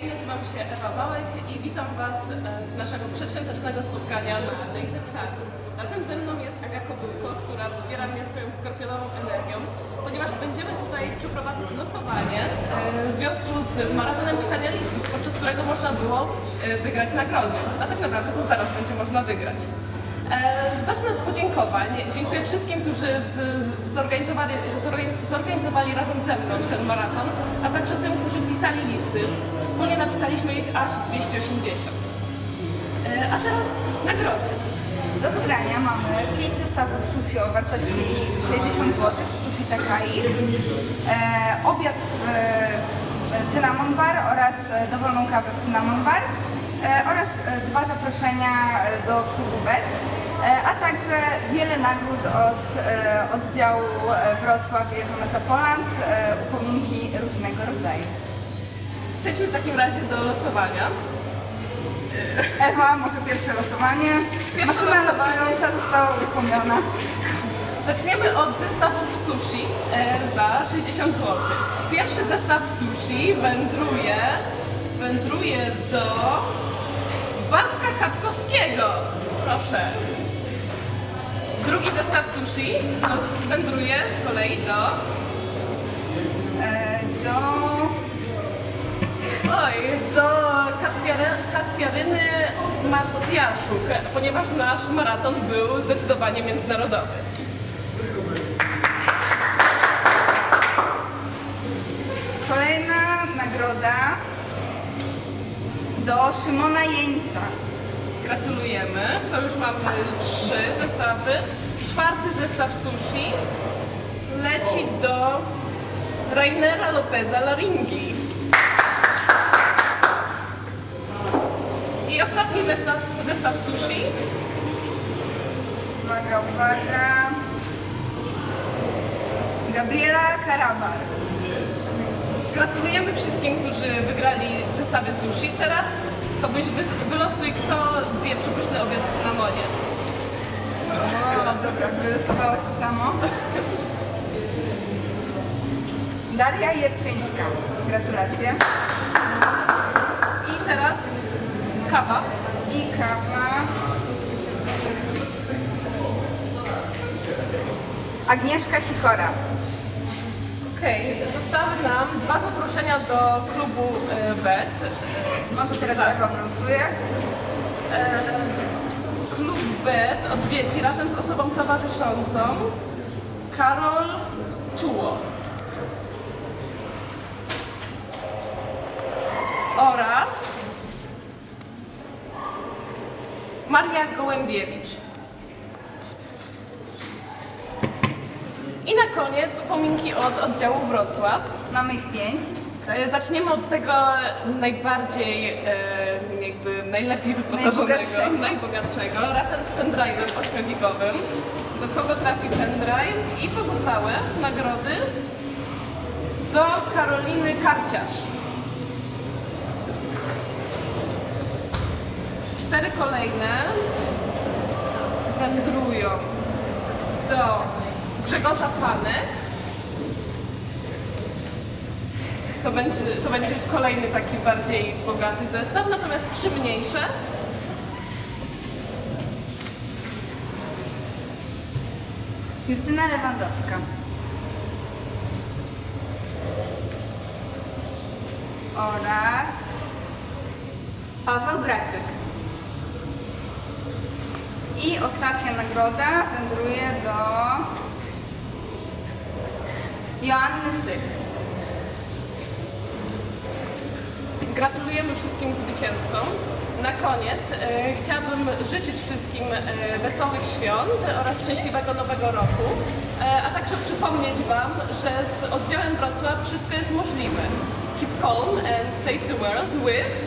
Hej, nazywam się Ewa Wałek i witam Was e, z naszego przedświątecznego spotkania na Laser Targu. Razem ze mną jest Aga Kobyłko, która wspiera mnie swoją skorpionową energią, ponieważ będziemy tutaj przeprowadzać losowanie e, w związku z maratonem pisania listów, podczas którego można było e, wygrać nagrody. A tak naprawdę to zaraz będzie można wygrać. Zacznę od podziękowań. Dziękuję wszystkim, którzy zorganizowali, zorgan- zorganizowali razem ze mną ten maraton, a także tym, którzy pisali listy. Wspólnie napisaliśmy ich aż 280. E, A teraz nagrody. Do wygrania mamy 5 zestawów sushi o wartości 60 zł w Sushi Takai, e, obiad w e, Cinnamon Bar oraz e, dowolną kawę w Cinnamon Bar e, oraz e, dwa zaproszenia do klubu BET, a także wiele nagród od e, oddziału e, Wrocław i FMS Poland, e, upominki różnego rodzaju. Przejdźmy w takim razie do losowania. Ewa, może pierwsze losowanie. Pierwsze Maszyna losowanie. losująca została uruchomiona. Zaczniemy od zestawów sushi e, za 60 zł. Pierwszy zestaw sushi wędruje, wędruje do Bartka Kapkowskiego. Proszę. Drugi zestaw sushi wędruje z kolei do... E, do Oj, do Kacjary, Kacjaryny Macjaszuk, ponieważ nasz maraton był zdecydowanie międzynarodowy. Kolejna nagroda do Szymona Jeńca. Gratulujemy. To już mamy trzy zestawy. Czwarty zestaw sushi leci do Rainera Lopeza Laringi. I ostatni zestaw, zestaw sushi Uwaga, uwaga. Gabriela Karabar. Gratulujemy wszystkim, którzy wygrali zestawy sushi. Teraz wy- wylosuj, kto zje przepyszny obiad w cynamonie. O, dobra, wylosowało się samo. Daria Jerczyńska. Gratulacje. I teraz kawa. I kawa. Agnieszka Sikora. Okej, zostały nam dwa zaproszenia do klubu e, BET. Może teraz Tak. Ewa wylosuje. Klub BET odwiedzi razem z osobą towarzyszącą Karol Tuło. Oraz Maria Gołębiewicz. I na koniec upominki od oddziału Wrocław. Mamy ich pięć. E, Zaczniemy od tego najbardziej, jakby najlepiej wyposażonego, Najbogatszego. najbogatszego, razem z pendrive'em 8-gigowym. Do kogo trafi pendrive i pozostałe nagrody do Karoliny Karciarz. Cztery kolejne wędrują do Grzegorza Panek. To będzie, to będzie kolejny taki bardziej bogaty zestaw, natomiast trzy mniejsze Justyna Lewandowska. Oraz Paweł Graczyk. I ostatnia nagroda wędruje do Joanny Sych. Gratulujemy wszystkim zwycięzcom. Na koniec e, chciałabym życzyć wszystkim e, wesołych świąt oraz szczęśliwego nowego roku, e, a także przypomnieć Wam, że z oddziałem Wrocław wszystko jest możliwe. Keep calm and save the world with